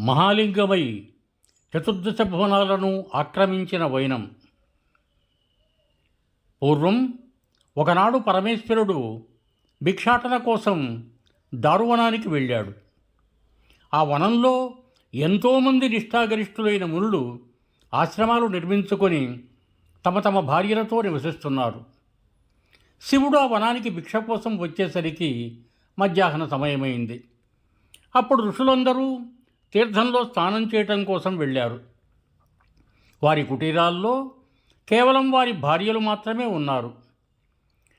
మహాలింగమై చతుర్దశ భువనాలను ఆక్రమించిన వైనం. పూర్వం ఒకనాడు పరమేశ్వరుడు భిక్షాటన కోసం దారువనానికి వెళ్ళాడు. ఆ వనంలో ఎంతోమంది నిష్ఠాగరిష్ఠులైన మునులు ఆశ్రమాలు నిర్మించుకొని తమ తమ భార్యలతో నివసిస్తున్నారు. శివుడు ఆ వనానికి భిక్ష కోసం వచ్చేసరికి మధ్యాహ్న సమయమైంది. అప్పుడు ఋషులందరూ తీర్థంలో స్నానం చేయటం కోసం వెళ్ళారు. వారి కుటీరాల్లో కేవలం వారి భార్యలు మాత్రమే ఉన్నారు.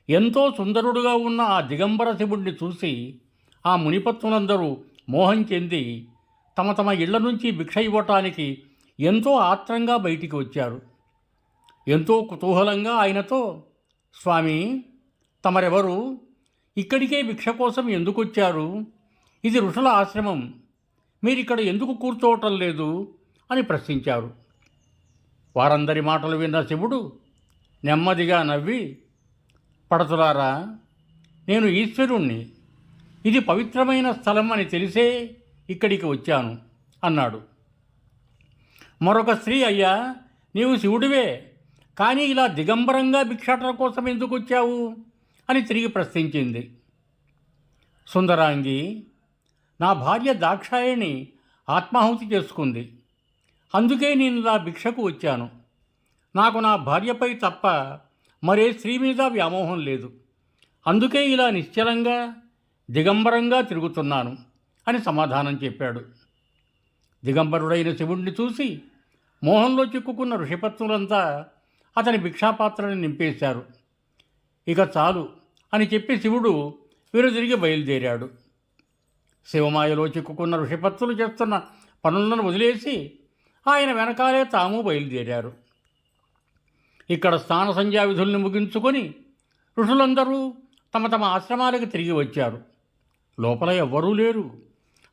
ఎంతో సుందరుడుగా ఉన్న ఆ దిగంబర శివుణ్ణి చూసి ఆ మునిపత్తులందరూ మోహం చెంది తమ తమ ఇళ్ళ నుంచి భిక్ష ఇవ్వటానికి ఎంతో ఆత్రంగా బయటికి వచ్చారు. ఎంతో కుతూహలంగా ఆయనతో స్వామి తమరెవరు? ఇక్కడికే భిక్ష కోసం ఎందుకొచ్చారు? ఇది ఋషుల ఆశ్రమం. మీరిక్కడ ఎందుకు కూర్చోవటం లేదు? అని ప్రశ్నించారు. వారందరి మాటలు విన్న శివుడు నెమ్మదిగా నవ్వి పడతులారా నేను ఈశ్వరుణ్ణి. ఇది పవిత్రమైన స్థలం అని తెలిసే ఇక్కడికి వచ్చాను అన్నాడు. మరొక స్త్రీ అయ్యా నీవు శివుడివే. కానీ ఇలా దిగంబరంగా భిక్షాటన కోసం ఎందుకు వచ్చావు? అని తిరిగి ప్రశ్నించింది. సుందరాంగి నా భార్య దాక్షాయణి ఆత్మాహుతి చేసుకుంది. అందుకే నేను నా భిక్షకు వచ్చాను. నాకు నా భార్యపై తప్ప మరే స్త్రీ మీద వ్యామోహం లేదు. అందుకే ఇలా నిశ్చలంగా దిగంబరంగా తిరుగుతున్నాను అని సమాధానం చెప్పాడు. దిగంబరుడైన శివుణ్ణి చూసి మోహంలో చిక్కుకున్న ఋషిపత్నులంతా అతని భిక్షాపాత్రని నింపేశారు. ఇక చాలు అని చెప్పి శివుడు వీరు తిరిగి బయలుదేరాడు. శివమాయలో చిక్కుకున్న ఋషిపత్తులు చేస్తున్న పనులను వదిలేసి ఆయన వెనకాలే తాము బయలుదేరారు. ఇక్కడ స్నాన సంధ్యా విధుల్ని ముగించుకొని ఋషులందరూ తమ తమ ఆశ్రమాలకు తిరిగి వచ్చారు. లోపల ఎవ్వరూ లేరు.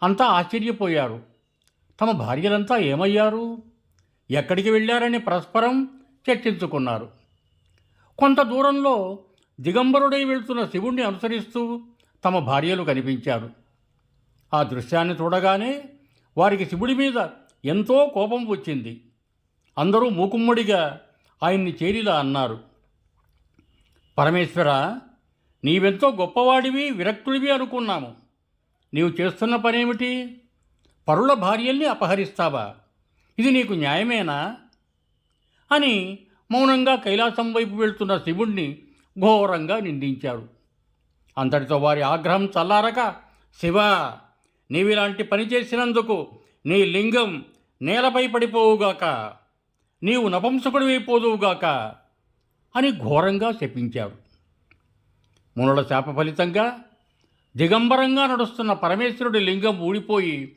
అంతా ఆశ్చర్యపోయారు. తమ భార్యలంతా ఏమయ్యారు? ఎక్కడికి వెళ్ళారని పరస్పరం చర్చించుకున్నారు. కొంత దూరంలో దిగంబరుడై వెళ్తున్న శివుణ్ణి అనుసరిస్తూ తమ భార్యలు కనిపించారు. ఆ దృశ్యాన్ని చూడగానే వారికి శివుడి మీద ఎంతో కోపం వచ్చింది. అందరూ మూకుమ్మడిగా ఆయన్ని చేరిలా అన్నారు. పరమేశ్వర నీవెంతో గొప్పవాడివి విరక్తుడివి అనుకున్నాము. నీవు చేస్తున్న పనేమిటి? పరుల భార్యల్ని అపహరిస్తావా? ఇది నీకు న్యాయమేనా? అని మౌనంగా కైలాసం వైపు వెళ్తున్న శివుణ్ణి ఘోరంగా నిందించారు. అంతటితో వారి ఆగ్రహం చల్లారక శివ నీవిలాంటి పని చేసినందుకు నీ లింగం నేలపై పడిపోవుగాక నీవు నపంసకుడివైపోదువుగాక అని ఘోరంగా శపించారు. మునుల శాప ఫలితంగా దిగంబరంగా నడుస్తున్న పరమేశ్వరుడి లింగం ఊడిపోయి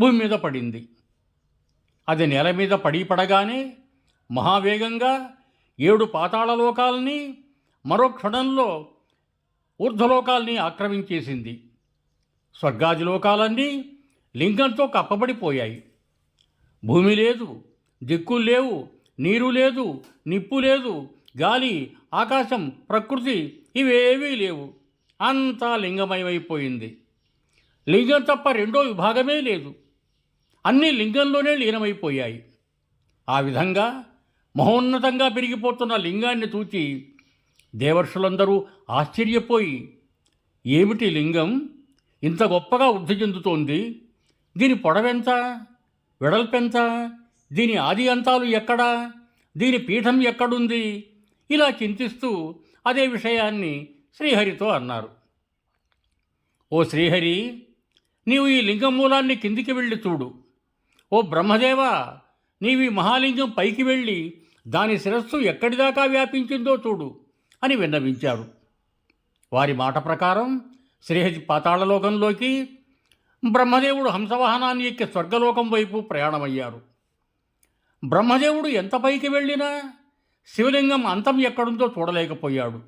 భూమి మీద పడింది. అది నేల మీద పడి పడగానే మహావేగంగా ఏడు పాతాళలోకాలని మరో క్షణంలో ఊర్ధ్వలోకాల్ని ఆక్రమించేసింది. స్వర్గాది లోకాలన్నీ లింగంతో కప్పబడిపోయాయి. భూమి లేదు దిక్కులు లేవు నీరు లేదు నిప్పు లేదు గాలి ఆకాశం ప్రకృతి ఇవేవీ లేవు. అంతా లింగమయమైపోయింది. లింగం తప్ప రెండో విభాగమే లేదు. అన్నీ లింగంలోనే లీనమైపోయాయి. ఆ విధంగా మహోన్నతంగా పెరిగిపోతున్న లింగాన్ని చూచి దేవర్షులందరూ ఆశ్చర్యపోయి ఏమిటి లింగం? ఇంత గొప్పగా వృద్ధి చెందుతోంది. దీని పొడవెంత వెడల్పెంత దీని ఆది అంతాలు ఎక్కడా? దీని పీఠం ఎక్కడుంది? ఇలా చింతిస్తూ అదే విషయాన్ని శ్రీహరితో అన్నారు. ఓ శ్రీహరి నీవు ఈ లింగం మూలాన్ని కిందికి వెళ్ళి చూడు. ఓ బ్రహ్మదేవా నీవు ఈ మహాలింగం పైకి వెళ్ళి దాని శిరస్సు ఎక్కడిదాకా వ్యాపించిందో చూడు అని విన్నవించారు. వారి మాట ప్రకారం శ్రీహరి పాతాళలోకంలోకి బ్రహ్మదేవుడు హంసవాహనాన్ని ఎక్కి స్వర్గలోకం వైపు ప్రయాణమయ్యారు. బ్రహ్మదేవుడు ఎంత పైకి వెళ్ళినా శివలింగం అంతం ఎక్కడుందో చూడలేకపోయాడు.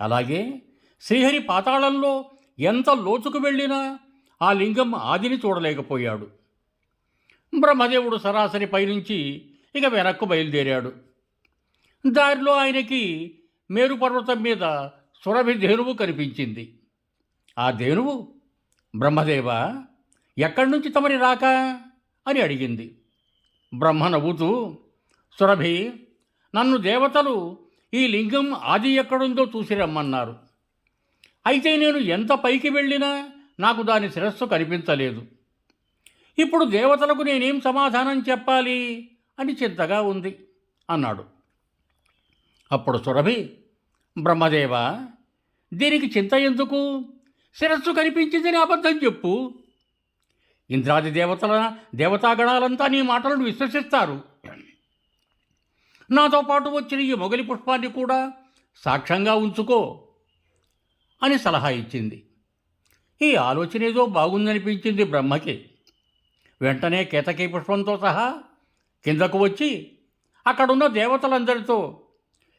అలాగే శ్రీహరి పాతాళంలో ఎంత లోతుకు వెళ్ళినా ఆ లింగం ఆదిని చూడలేకపోయాడు. బ్రహ్మదేవుడు సరాసరి పైనుంచి ఇక వెనక్కు బయలుదేరాడు. దారిలో ఆయనకి మేరుపర్వతం మీద సురభి ధేనువు కనిపించింది. ఆ దేనువు బ్రహ్మదేవ ఎక్కడి నుంచి తమరి రాక? అని అడిగింది. బ్రహ్మ నవ్వుతూ సురభి నన్ను దేవతలు ఈ లింగం ఆది ఎక్కడుందో చూసి రమ్మన్నారు. అయితే నేను ఎంత పైకి వెళ్ళినా నాకు దాని శిరస్సు కనిపించలేదు. ఇప్పుడు దేవతలకు నేనేం సమాధానం చెప్పాలి? అని చింతగా ఉంది అన్నాడు. అప్పుడు సురభి బ్రహ్మదేవ దీనికి చింత ఎందుకు? శిరస్సు కనిపించిందని అబద్ధం చెప్పు. ఇంద్రాది దేవతల దేవతాగణాలంతా నీ మాటలను విశ్వసిస్తారు. నాతో పాటు వచ్చిన ఈ మొగలి పుష్పాన్ని కూడా సాక్ష్యంగా ఉంచుకో అని సలహా ఇచ్చింది. ఈ ఆలోచన ఏదో బాగుందనిపించింది బ్రహ్మకి. వెంటనే కేతకీ పుష్పంతో సహా కిందకు వచ్చి అక్కడున్న దేవతలందరితో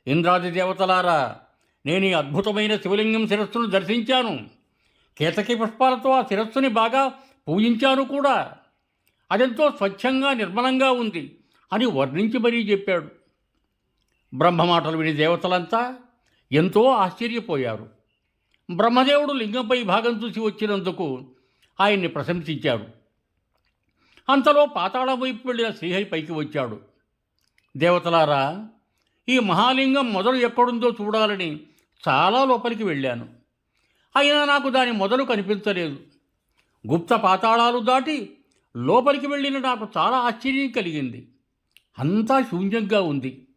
ఇంద్రాది దేవతలారా నేను ఈ అద్భుతమైన శివలింగం శిరస్సును దర్శించాను. కేతకి పుష్పాలతో ఆ శిరస్సుని బాగా పూజించాను కూడా. అదెంతో స్వచ్ఛంగా నిర్మలంగా ఉంది అని వర్ణించి మరీ చెప్పాడు. బ్రహ్మ మాటలు విని దేవతలంతా ఎంతో ఆశ్చర్యపోయారు. బ్రహ్మదేవుడు లింగంపై భాగం చూసి వచ్చినందుకు ఆయన్ని ప్రశంసించాడు. అంతలో పాతాళం వైపు వెళ్ళిన శ్రీహరి పైకి వచ్చాడు. దేవతలారా ఈ మహాలింగం మొదలు ఎక్కడుందో చూడాలని చాలా లోపలికి వెళ్ళాను. అయినా నాకు దాని మొదలు కనిపించలేదు. గుప్త పాతాళాలు దాటి లోపలికి వెళ్ళిన నాకు చాలా ఆశ్చర్యం కలిగింది. అంతా శూన్యంగా ఉంది.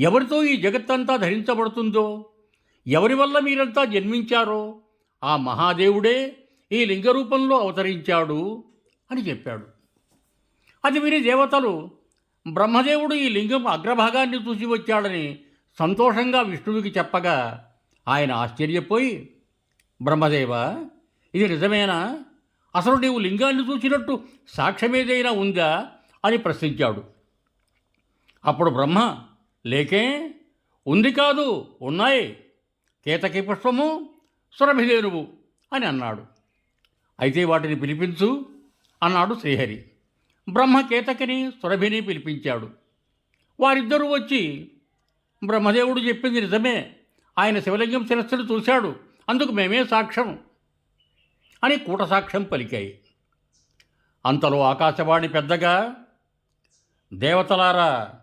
ఎవరితో ఈ జగత్తంతా ధరించబడుతుందో ఎవరి వల్ల మీరంతా జన్మించారో ఆ మహాదేవుడే ఈ లింగ రూపంలో అవతరించాడు అని చెప్పాడు. అది విని దేవతలు బ్రహ్మదేవుడు ఈ లింగం అగ్రభాగాన్ని చూసి వచ్చాడని సంతోషంగా విష్ణువుకి చెప్పగా ఆయన ఆశ్చర్యపోయి బ్రహ్మదేవ ఇది నిజమేనా? అసలు నీవు లింగాన్ని చూసినట్టు సాక్ష్యమేదైనా ఉందా? అని ప్రశ్నించాడు. అప్పుడు బ్రహ్మ లేకే? ఉంది కాదు ఉన్నాయి. కేతకి పుష్పము సురభిదేనువు అని అన్నాడు. అయితే వాటిని పిలిపించు అన్నాడు శ్రీహరి. బ్రహ్మ కేతకిని సురభిని పిలిపించాడు. వారిద్దరూ వచ్చి బ్రహ్మదేవుడు చెప్పింది నిజమే. ఆయన శివలింగం శిరస్సును చూశాడు. అందుకు మేమే సాక్ష్యం అని కూట సాక్ష్యం పలికాయి. అంతలో ఆకాశవాణి పెద్దగా దేవతలారా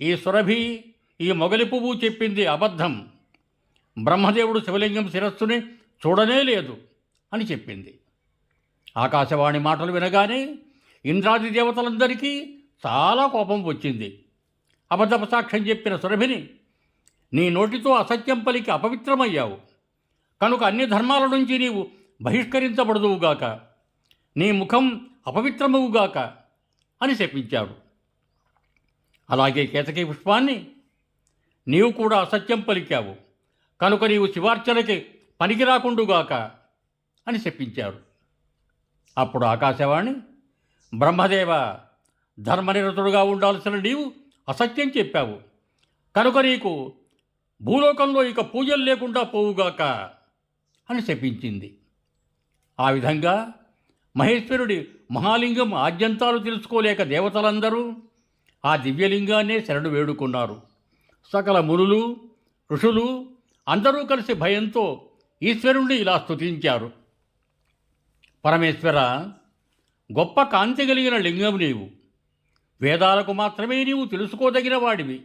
ఈ సురభి ఈ మొగలి పువ్వు చెప్పింది అబద్ధం. బ్రహ్మదేవుడు శివలింగం శిరస్సుని చూడనే లేదు అని చెప్పింది. ఆకాశవాణి మాటలు వినగానే ఇంద్రాది దేవతలందరికీ చాలా కోపం వచ్చింది. అబద్ధపు సాక్ష్యం చెప్పిన సురభిని నీ నోటితో అసత్యం పలికి అపవిత్రమయ్యావు. కనుక అన్ని ధర్మాల నుంచి నీవు బహిష్కరించబడదువుగాక నీ ముఖం అపవిత్రమవుగాక అని శపించాడు. అలాగే కేతకి పుష్పాన్ని నీవు కూడా అసత్యం పలికావు. కనుక నీవు శివార్చనకి పనికి రాకుండుగాక అని చెప్పించారు అప్పుడు ఆకాశవాణి బ్రహ్మదేవ ధర్మనిరతుడుగా ఉండాల్సిన నీవు అసత్యం చెప్పావు. కనుక నీకు భూలోకంలో ఇక పూజలు లేకుండా పోవుగాక అని శపించింది. ఆ విధంగా మహేశ్వరుడి మహాలింగం ఆద్యంతాలు తెలుసుకోలేక దేవతలందరూ ఆ దివ్యలింగాన్నే శరణు వేడుకున్నారు. సకల మునులు ఋషులు అందరూ కలిసి భయంతో ఈశ్వరుణ్ణి ఇలా స్తుతించారు. పరమేశ్వర గొప్ప కాంతి కలిగిన లింగం నీవు. వేదాలకు మాత్రమే నీవు తెలుసుకోదగిన వాడివి.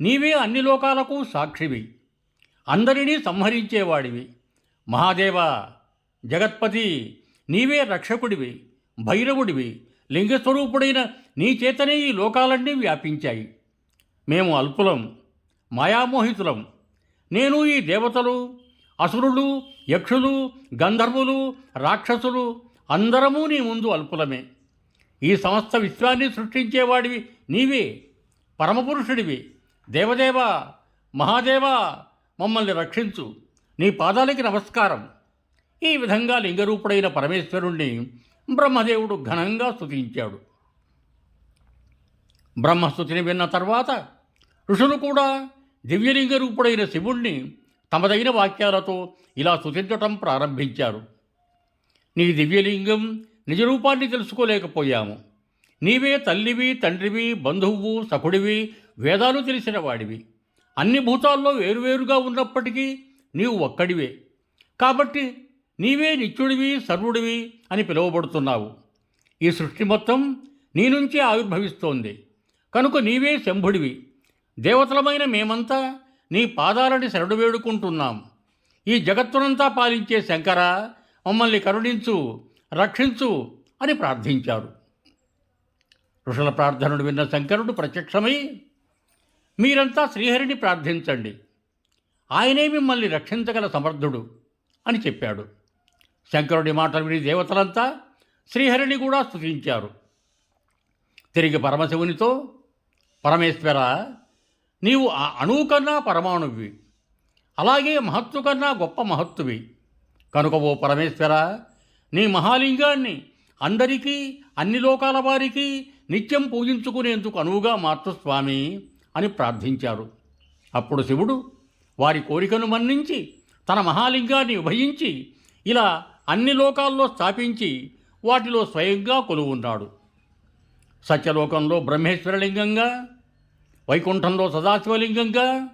నీవే అన్ని లోకాలకు సాక్షివి. అందరినీ సంహరించేవాడివి. మహాదేవ జగత్పతి నీవే రక్షకుడివి భైరవుడివి లింగస్వరూపుడైన నీ చేతనే ఈ లోకాలన్నీ వ్యాపించాయి. మేము అల్పులం మాయామోహితులం. నేను ఈ దేవతలు అసురులు యక్షులు గంధర్వులు రాక్షసులు అందరము నీ ముందు అల్పులమే. ఈ సమస్త విశ్వాన్ని సృష్టించేవాడివి నీవే పరమపురుషుడివి. దేవదేవ మహాదేవ మమ్మల్ని రక్షించు. నీ పాదాలకి నమస్కారం. ఈ విధంగా లింగరూపుడైన పరమేశ్వరుణ్ణి బ్రహ్మదేవుడు ఘనంగా స్తుతించాడు. బ్రహ్మస్థుతిని విన్న తర్వాత ఋషులు కూడా దివ్యలింగ రూపుడైన శివుణ్ణి తమదైన వాక్యాలతో ఇలా స్థుతించటం ప్రారంభించారు. నీ దివ్యలింగం నిజరూపాన్ని తెలుసుకోలేకపోయాము. నీవే తల్లివి తండ్రివి బంధువు సఖుడివి వేదాలు తెలిసిన వాడివి. అన్ని భూతాల్లో వేరువేరుగా ఉన్నప్పటికీ నీవు ఒక్కడివే. కాబట్టి నీవే నిత్యుడివి సర్వుడివి అని పిలువబడుతున్నావు. ఈ సృష్టి మొత్తం నీ నుంచే ఆవిర్భవిస్తోంది. కనుక నీవే శంభుడివి. దేవతలమైన మేమంతా నీ పాదాలని శరణు వేడుకుంటున్నాం. ఈ జగత్తునంతా పాలించే శంకర మమ్మల్ని కరుణించు రక్షించు అని ప్రార్థించారు. ఋషుల ప్రార్థనను విన్న శంకరుడు ప్రత్యక్షమై మీరంతా శ్రీహరిని ప్రార్థించండి. ఆయనే మిమ్మల్ని రక్షించగల సమర్థుడు అని చెప్పాడు. శంకరుడి మాటలు విని దేవతలంతా శ్రీహరిని కూడా స్థుతించారు తిరిగి పరమశివునితో పరమేశ్వర నీవు ఆ అణువు కన్నా పరమాణువి అలాగే మహత్తు కన్నా గొప్ప మహత్తువి. కనుక ఓ పరమేశ్వర నీ మహాలింగాన్ని అందరికీ అన్ని లోకాల వారికి నిత్యం పూజించుకునేందుకు అనువుగా మార్చు స్వామి అని ప్రార్థించారు. అప్పుడు శివుడు వారి కోరికను మన్నించి తన మహాలింగాన్ని విభజించి ఇలా అన్ని లోకాల్లో స్థాపించి వాటిలో స్వయంగా కొలువున్నాడు. సత్యలోకంలో బ్రహ్మేశ్వరలింగంగా వైకుంఠంలో సదాశివలింగంగా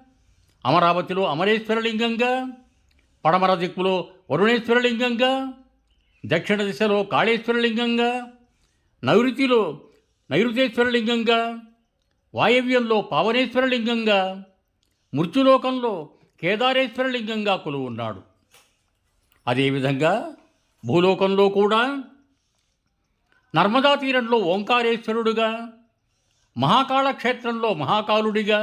అమరావతిలో అమరేశ్వరలింగంగా పడమర దిక్కులో వరుణేశ్వరలింగంగా దక్షిణ దిశలో కాళేశ్వరలింగంగా నైరుతిలో నైరుతేశ్వరలింగంగా వాయవ్యంలో పావనేశ్వరలింగంగా మృత్యులోకంలో కేదారేశ్వరలింగంగా కొలువున్నాడు అదేవిధంగా భూలోకంలో కూడా నర్మదా తీరంలో ఓంకారేశ్వరుడుగా మహాకాళ క్షేత్రంలో మహాకాలుడిగా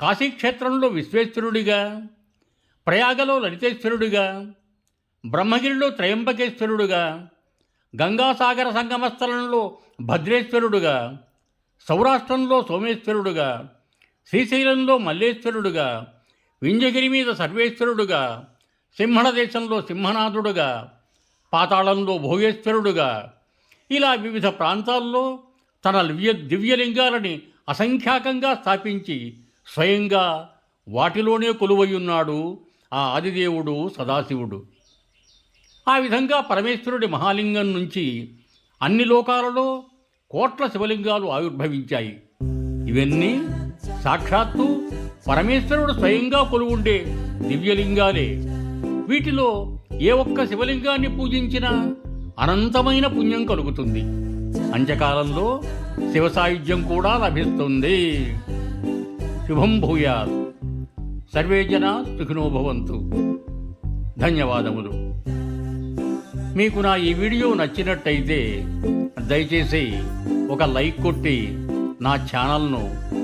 కాశీక్షేత్రంలో విశ్వేశ్వరుడిగా ప్రయాగలో లలితేశ్వరుడిగా బ్రహ్మగిరిలో త్రయంబకేశ్వరుడుగా గంగాసాగర సంగమస్థలంలో భద్రేశ్వరుడుగా సౌరాష్ట్రంలో సోమేశ్వరుడుగా శ్రీశైలంలో మల్లేశ్వరుడుగా వింజగిరి మీద సర్వేశ్వరుడుగా సింహణ దేశంలో సింహనాథుడుగా పాతాళంలో భోగేశ్వరుడుగా ఇలా వివిధ ప్రాంతాల్లో తన దివ్య దివ్యలింగాలని అసంఖ్యాకంగా స్థాపించి స్వయంగా వాటిలోనే కొలువయ్యున్నాడు ఆ ఆదిదేవుడు సదాశివుడు. ఆ విధంగా పరమేశ్వరుడి మహాలింగం నుంచి అన్ని లోకాలలో కోట్ల శివలింగాలు ఆవిర్భవించాయి. ఇవన్నీ సాక్షాత్తు పరమేశ్వరుడు స్వయంగా కొలువుండే దివ్యలింగాలే. వీటిలో ఏ ఒక్క శివలింగాన్ని పూజించినా అనంతమైన పుణ్యం కలుగుతుంది. అంత్యకాలంలో శివ సాయుధ్యం కూడా లభిస్తుంది. శుభం భూయాత్. సర్వే జన సుఖినోభవంతు ధన్యవాదములు. మీకు నా ఈ వీడియో నచ్చినట్టయితే దయచేసి ఒక లైక్ కొట్టి నా ఛానల్ను